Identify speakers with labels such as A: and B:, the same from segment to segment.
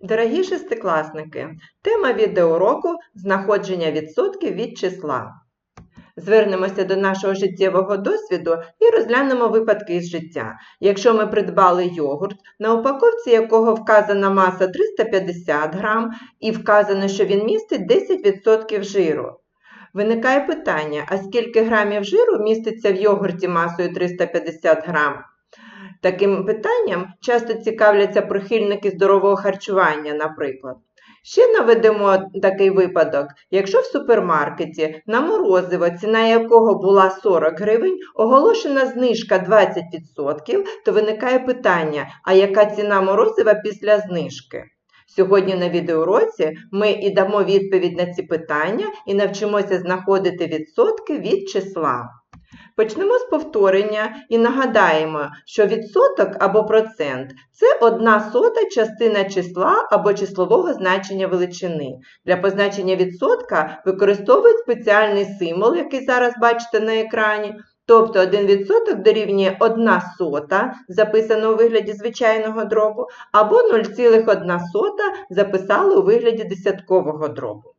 A: Дорогі шестикласники, тема відеоуроку знаходження відсотків від числа. Звернемося до нашого життєвого досвіду і розглянемо випадки із життя. Якщо ми придбали йогурт, на упаковці якого вказана маса 350 грам і вказано, що він містить 10% жиру. Виникає питання, а скільки грамів жиру міститься в йогурті масою 350 грам? Таким питанням часто цікавляться прихильники здорового харчування, наприклад. Ще наведемо такий випадок. Якщо в супермаркеті на морозиво, ціна якого була 40 гривень, оголошена знижка 20%, то виникає питання, а яка ціна морозива після знижки? Сьогодні на відеоуроці ми і дамо відповідь на ці питання і навчимося знаходити відсотки від числа. Почнемо з повторення і нагадаємо, що відсоток або процент це одна сота частина числа або числового значення величини. Для позначення відсотка використовують спеціальний символ, який зараз бачите на екрані. Тобто 1% дорівнює 1 сота, записано у вигляді звичайного дробу, або 0,1 сота записали у вигляді десяткового дробу.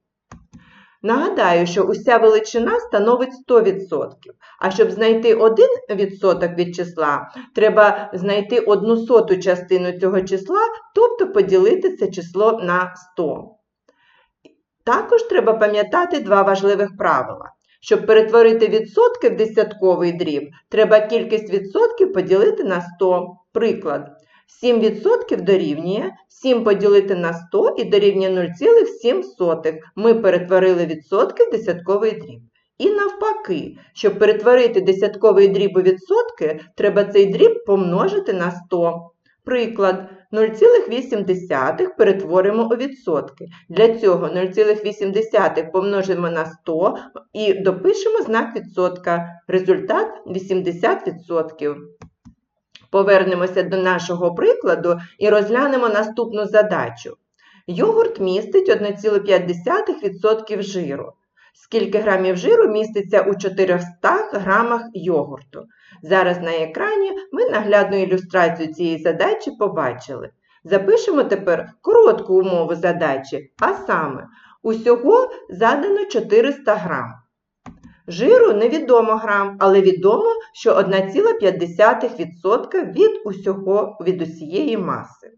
A: Нагадаю, що уся величина становить 100%, а щоб знайти 1% від числа, треба знайти одну соту частину цього числа, тобто поділити це число на 100. Також треба пам'ятати два важливих правила. Щоб перетворити відсотки в десятковий дріб, треба кількість відсотків поділити на 100. Приклад. 7% дорівнює 7 поділити на 100 і дорівнює 0,7. Ми перетворили відсотки в десятковий дріб. І навпаки, щоб перетворити десятковий дріб у відсотки, треба цей дріб помножити на 100. Приклад, 0,8 перетворимо у відсотки. Для цього 0,8 помножимо на 100 і допишемо знак відсотка. Результат 80%. Повернемося до нашого прикладу і розглянемо наступну задачу. Йогурт містить 1,5% жиру. Скільки грамів жиру міститься у 400 грамах йогурту? Зараз на екрані ми наглядну ілюстрацію цієї задачі побачили. Запишемо тепер коротку умову задачі, а саме, усього задано 400 грам. Жиру невідомо грам, але відомо, що 1,5% від усього, від усієї маси.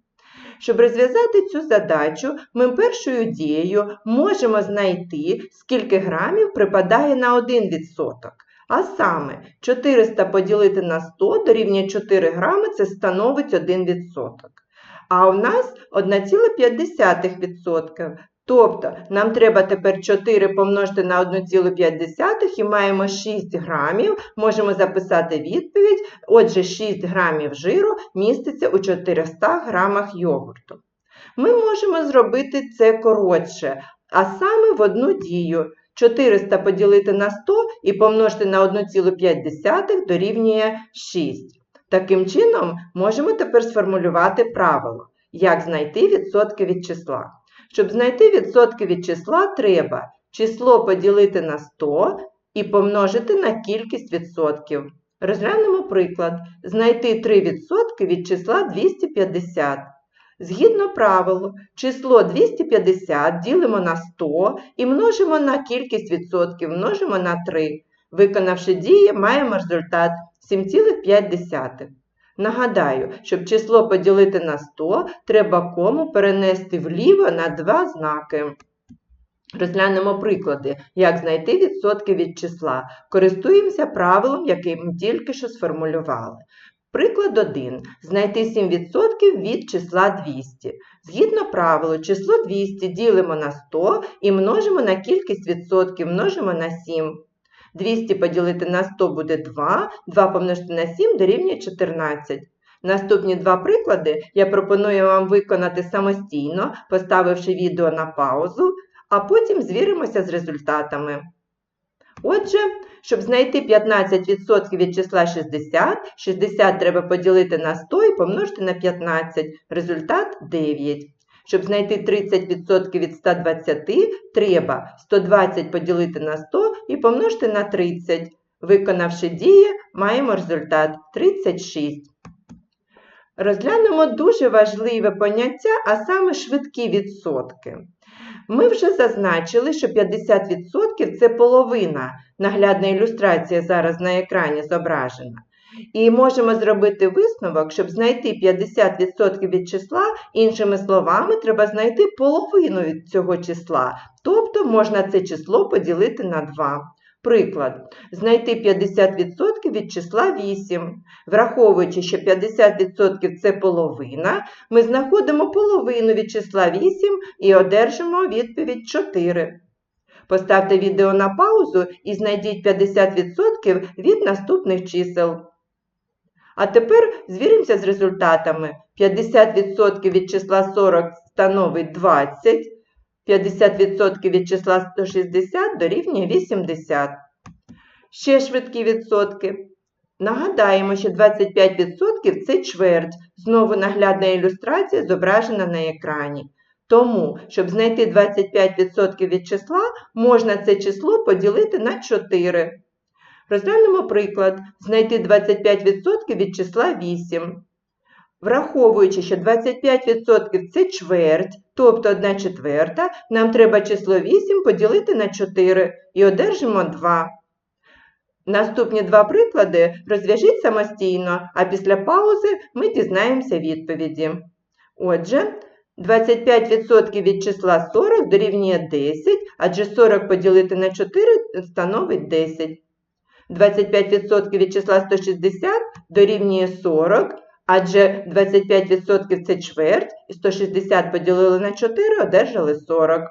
A: Щоб розв'язати цю задачу, ми першою дією можемо знайти, скільки грамів припадає на 1%. А саме 400 поділити на 100 дорівнює 4 грами, це становить 1%. А у нас 1,5%. Тобто нам треба тепер 4 помножити на 1,5 і маємо 6 грамів. Можемо записати відповідь. Отже, 6 грамів жиру міститься у 400 грамах йогурту. Ми можемо зробити це коротше, а саме в одну дію. 400 поділити на 100 і помножити на 1,5 дорівнює 6. Таким чином, можемо тепер сформулювати правило, як знайти відсотки від числа. Щоб знайти відсотки від числа, треба число поділити на 100 і помножити на кількість відсотків. Розглянемо приклад. Знайти 3% від числа 250. Згідно правилу, число 250 ділимо на 100 і множимо на кількість відсотків, множимо на 3. Виконавши дії, маємо результат 7,5. Нагадаю, щоб число поділити на 100, треба кому перенести вліво на два знаки. Розглянемо приклади, як знайти відсотки від числа. Користуємося правилом, яке ми тільки що сформулювали. Приклад 1. Знайти 7% від числа 200. Згідно правилу, число 200 ділимо на 100 і множимо на кількість відсотків, множимо на 7. 200 поділити на 100 буде 2, 2 помножити на 7 дорівнює 14. Наступні два приклади я пропоную вам виконати самостійно, поставивши відео на паузу, а потім звіримося з результатами. Отже, щоб знайти 15% від числа 60, 60 треба поділити на 100 і помножити на 15. Результат 9. Щоб знайти 30% від 120, треба 120 поділити на 100 і помножити на 30. Виконавши дії, маємо результат 36. Розглянемо дуже важливе поняття, а саме швидкі відсотки. Ми вже зазначили, що 50% це половина. Наглядна ілюстрація зараз на екрані зображена. І можемо зробити висновок, щоб знайти 50% від числа, іншими словами, треба знайти половину від цього числа. Тобто можна це число поділити на 2. Приклад, знайти 50% від числа 8. Враховуючи, що 50% це половина, ми знаходимо половину від числа 8 і одержимо відповідь 4. Поставте відео на паузу і знайдіть 50% від наступних чисел. А тепер звіримося з результатами. 50% від числа 40 становить 20, 50% від числа 160 дорівнює 80. Ще швидкі відсотки. Нагадаємо, що 25% це чверть. Знову наглядна ілюстрація зображена на екрані. Тому, щоб знайти 25% від числа, можна це число поділити на 4. Розглянемо приклад. Знайти 25% від числа 8. Враховуючи, що 25% це чверть, тобто 1 четверта, нам треба число 8 поділити на 4 і одержимо 2. Наступні два приклади розв'яжіть самостійно, а після паузи ми дізнаємося відповіді. Отже, 25% від числа 40 дорівнює 10, адже 40 поділити на 4 становить 10. 25% від числа 160 дорівнює 40, адже 25% це чверть, і 160 поділили на 4, одержали 40.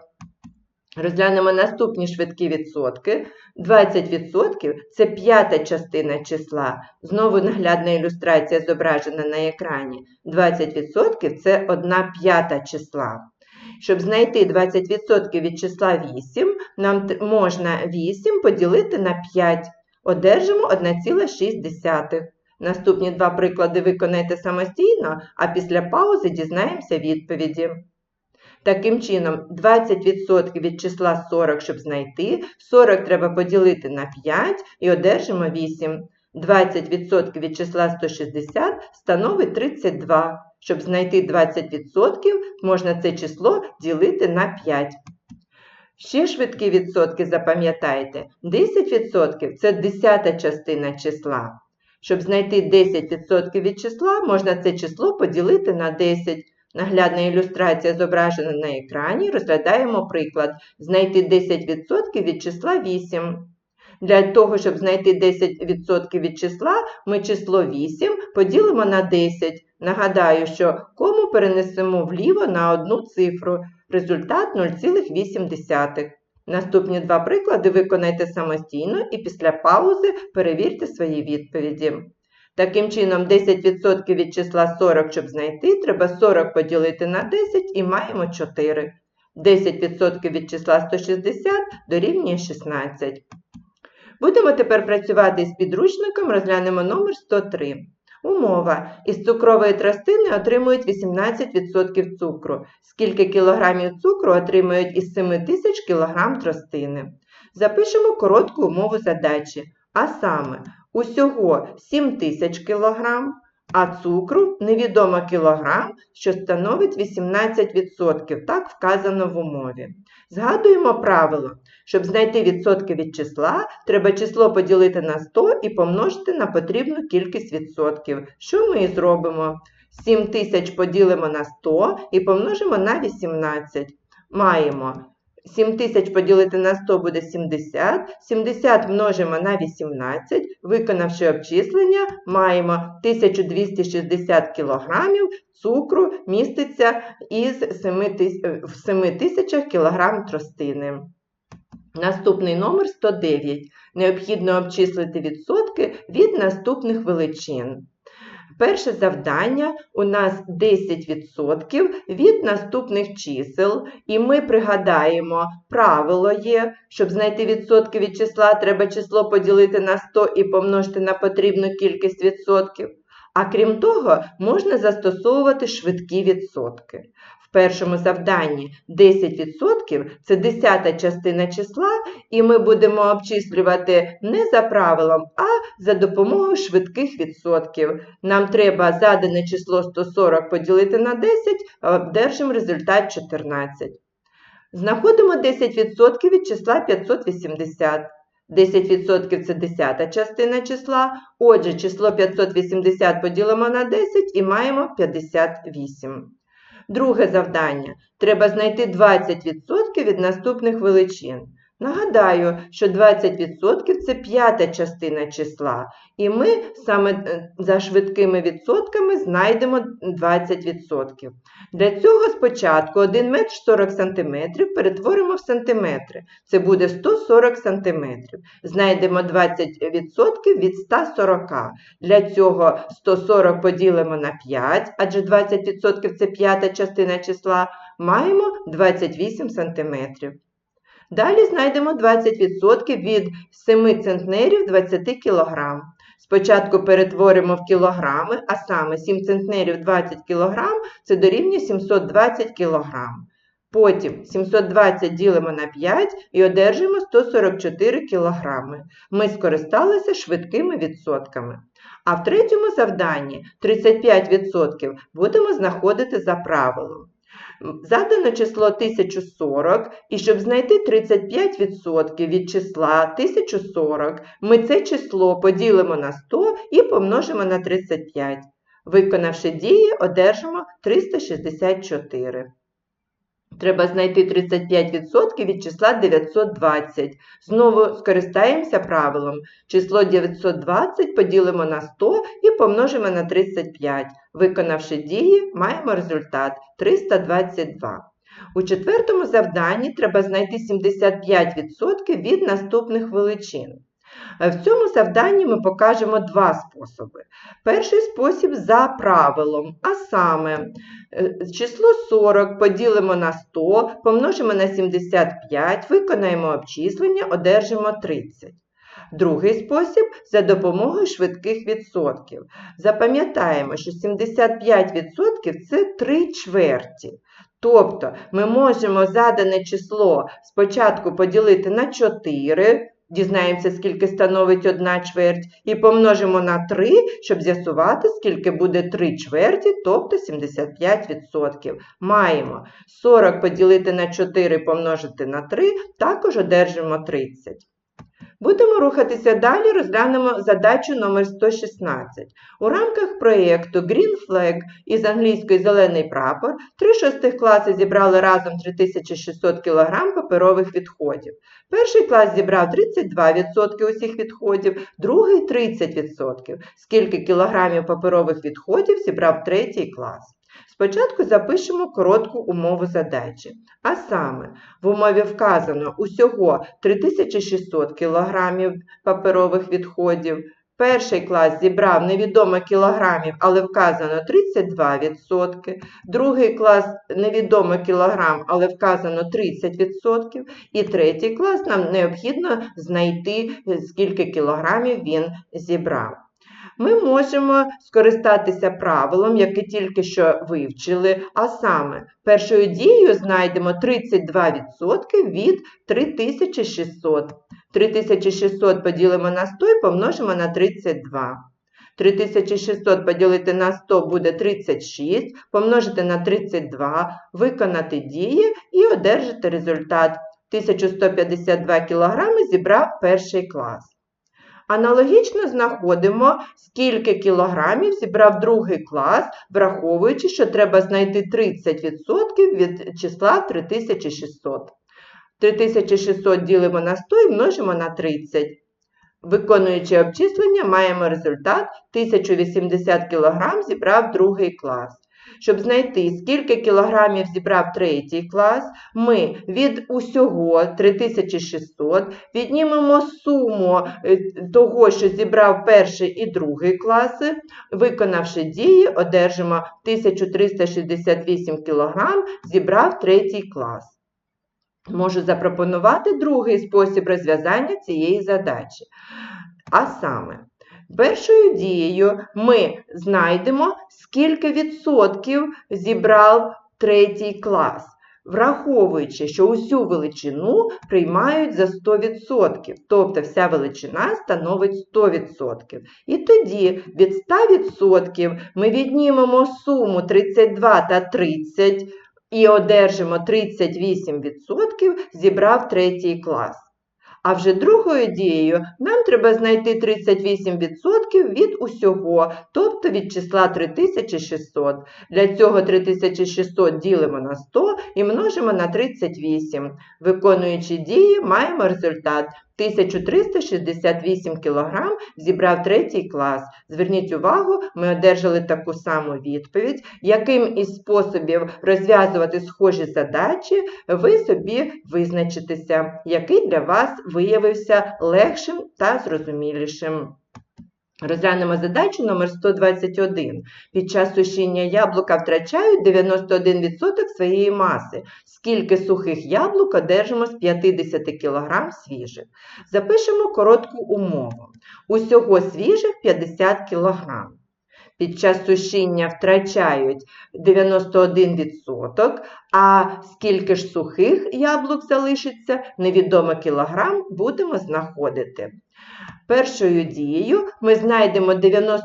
A: Розглянемо наступні швидкі відсотки. 20% це п'ята частина числа. Знову наглядна ілюстрація зображена на екрані. 20% це 1 п'ята числа. Щоб знайти 20% від числа 8, нам можна 8 поділити на 5. Одержимо 1,6. Наступні два приклади виконайте самостійно, а після паузи дізнаємося відповіді. Таким чином, 20% від числа 40, щоб знайти, 40 треба поділити на 5 і одержимо 8. 20% від числа 160 становить 32. Щоб знайти 20%, можна це число ділити на 5. Ще швидкі відсотки запам'ятайте. 10% це десята частина числа. Щоб знайти 10% від числа, можна це число поділити на 10. Наглядна ілюстрація зображена на екрані. Розглядаємо приклад. Знайти 10% від числа 8. Для того, щоб знайти 10% від числа, ми число 8 поділимо на 10. Нагадаю, що кому перенесемо вліво на одну цифру. Результат 0,8. Наступні два приклади виконайте самостійно і після паузи перевірте свої відповіді. Таким чином, 10% від числа 40, щоб знайти, треба 40 поділити на 10 і маємо 4. 10% від числа 160 дорівнює 16. Будемо тепер працювати з підручником, розглянемо номер 103. Умова. Із цукрової тростини отримують 18% цукру. Скільки кілограмів цукру отримують із 7 тисяч кілограм тростини? Запишемо коротку умову задачі. А саме, усього 7 тисяч кілограм, а цукру невідомо кілограм, що становить 18%, так вказано в умові. Згадуємо правило. Щоб знайти відсотки від числа, треба число поділити на 100 і помножити на потрібну кількість відсотків. Що ми і зробимо? 7 тисяч поділимо на 100 і помножимо на 18. Маємо 7 тисяч поділити на 100 буде 70, 70 множимо на 18, виконавши обчислення, маємо 1260 кг цукру міститься із 7 тисяч, в 7 тисячах кг тростини. Наступний номер 109. Необхідно обчислити відсотки від наступних величин. Перше завдання у нас 10% від наступних чисел, і ми пригадаємо, правило є, щоб знайти відсотки від числа, треба число поділити на 100 і помножити на потрібну кількість відсотків. А крім того, можна застосовувати швидкі відсотки. В першому завданні 10% це десята частина числа, і ми будемо обчислювати не за правилом, а за допомогою швидких відсотків. Нам треба задане число 140 поділити на 10, а одержимо результат 14. Знаходимо 10% від числа 580. 10% це десята частина числа. Отже, число 580 поділимо на 10 і маємо 58. Друге завдання. Треба знайти 20% від наступних величин. Нагадаю, що 20% це п'ята частина числа, і ми саме е, за швидкими відсотками знайдемо 20%. Для цього спочатку 1 метр 40 см перетворимо в сантиметри. Це буде 140 см. Знайдемо 20% від 140. Для цього 140 поділимо на 5, адже 20% це п'ята частина числа, маємо 28 см. Далі знайдемо 20% від 7 центнерів 20 кг. Спочатку перетворимо в кілограми, а саме 7 центнерів 20 кг це дорівнює 720 кг. Потім 720 ділимо на 5 і одержимо 144 кг. Ми скористалися швидкими відсотками. А в третьому завданні 35% будемо знаходити за правилом. Задано число 1040, і щоб знайти 35% від числа 1040, ми це число поділимо на 100 і помножимо на 35. Виконавши дії, одержимо 364. Треба знайти 35% від числа 920. Знову скористаємося правилом. Число 920 поділимо на 100 і помножимо на 35. Виконавши дії, маємо результат 322. У четвертому завданні треба знайти 75% від наступних величин. В цьому завданні ми покажемо два способи. Перший спосіб за правилом, а саме е, число 40 поділимо на 100, помножимо на 75, виконаємо обчислення, одержимо 30. Другий спосіб за допомогою швидких відсотків. Запам'ятаємо, що 75% це 3 чверті. Тобто ми можемо задане число спочатку поділити на 4, Дізнаємося, скільки становить одна чверть, і помножимо на 3, щоб з'ясувати, скільки буде 3 чверті, тобто 75%. Маємо 40 поділити на 4 помножити на 3, також одержимо 30. Будемо рухатися далі, розглянемо задачу номер 116. У рамках проєкту Green Flag із англійської зелений прапор три шостих класи зібрали разом 3600 кг паперових відходів. Перший клас зібрав 32% усіх відходів, другий 30%. Скільки кілограмів паперових відходів зібрав третій клас? Спочатку запишемо коротку умову задачі. А саме, в умові вказано усього 3600 кг паперових відходів. Перший клас зібрав невідомо кілограмів, але вказано 32%. Другий клас невідомо кілограм, але вказано 30%. І третій клас нам необхідно знайти, скільки кілограмів він зібрав ми можемо скористатися правилом, яке тільки що вивчили, а саме, першою дією знайдемо 32% від 3600. 3600 поділимо на 100 і помножимо на 32. 3600 поділити на 100 буде 36, помножити на 32, виконати дії і одержати результат. 1152 кг зібрав перший клас. Аналогічно знаходимо, скільки кілограмів зібрав другий клас, враховуючи, що треба знайти 30% від числа 3600. 3600 ділимо на 100 і множимо на 30. Виконуючи обчислення, маємо результат 1080 кг зібрав другий клас. Щоб знайти, скільки кілограмів зібрав третій клас, ми від усього 3600 віднімемо суму е, того, що зібрав перший і другий класи, виконавши дії, одержимо 1368 кг зібрав третій клас. Можу запропонувати другий спосіб розв'язання цієї задачі. А саме, Першою дією ми знайдемо, скільки відсотків зібрав третій клас, враховуючи, що усю величину приймають за 100%, тобто вся величина становить 100%. І тоді від 100% ми віднімемо суму 32 та 30 і одержимо 38% зібрав третій клас. А вже другою дією нам треба знайти 38% від усього, тобто від числа 3600. Для цього 3600 ділимо на 100 і множимо на 38. Виконуючи дії, маємо результат. 1368 кг зібрав третій клас. Зверніть увагу, ми одержали таку саму відповідь. Яким із способів розв'язувати схожі задачі, ви собі визначитеся, який для вас виявився легшим та зрозумілішим. Розглянемо задачу номер 121. Під час сушіння яблука втрачають 91% своєї маси. Скільки сухих яблук одержимо з 50 кг свіжих? Запишемо коротку умову. Усього свіжих 50 кг. Під час сушіння втрачають 91%, а скільки ж сухих яблук залишиться, невідомо кілограм, будемо знаходити. Першою дією ми знайдемо 91%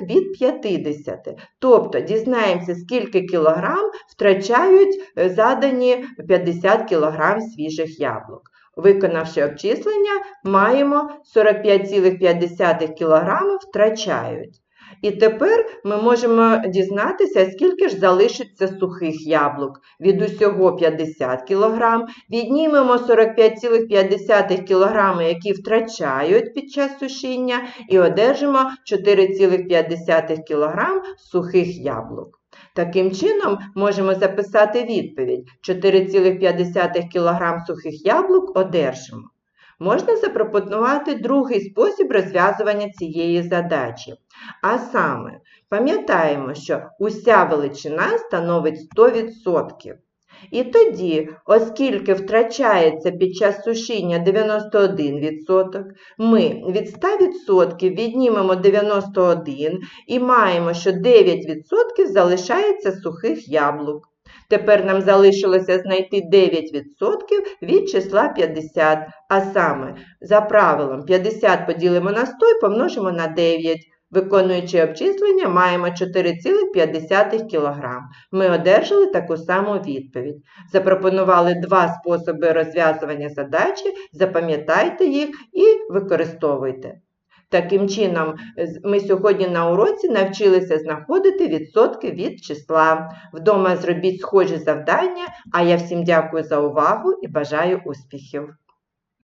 A: від 50, тобто дізнаємося, скільки кілограм втрачають е, задані 50 кілограм свіжих яблук. Виконавши обчислення, маємо 45,5 кг втрачають. І тепер ми можемо дізнатися, скільки ж залишиться сухих яблук. Від усього 50 кг, віднімемо 45,5 кг, які втрачають під час сушіння, і одержимо 4,5 кг сухих яблук. Таким чином, можемо записати відповідь: 4,5 кг сухих яблук одержимо. Можна запропонувати другий спосіб розв'язування цієї задачі. А саме, пам'ятаємо, що уся величина становить 100%. І тоді, оскільки втрачається під час сушіння 91%, ми від 100% віднімемо 91 і маємо, що 9% залишається сухих яблук. Тепер нам залишилося знайти 9% від числа 50, а саме, за правилом 50 поділимо на 100 і помножимо на 9. Виконуючи обчислення, маємо 4,5 кг. Ми одержали таку саму відповідь. Запропонували два способи розв'язування задачі, запам'ятайте їх і використовуйте. Таким чином, ми сьогодні на уроці навчилися знаходити відсотки від числа. Вдома зробіть схожі завдання, а я всім дякую за увагу і бажаю успіхів!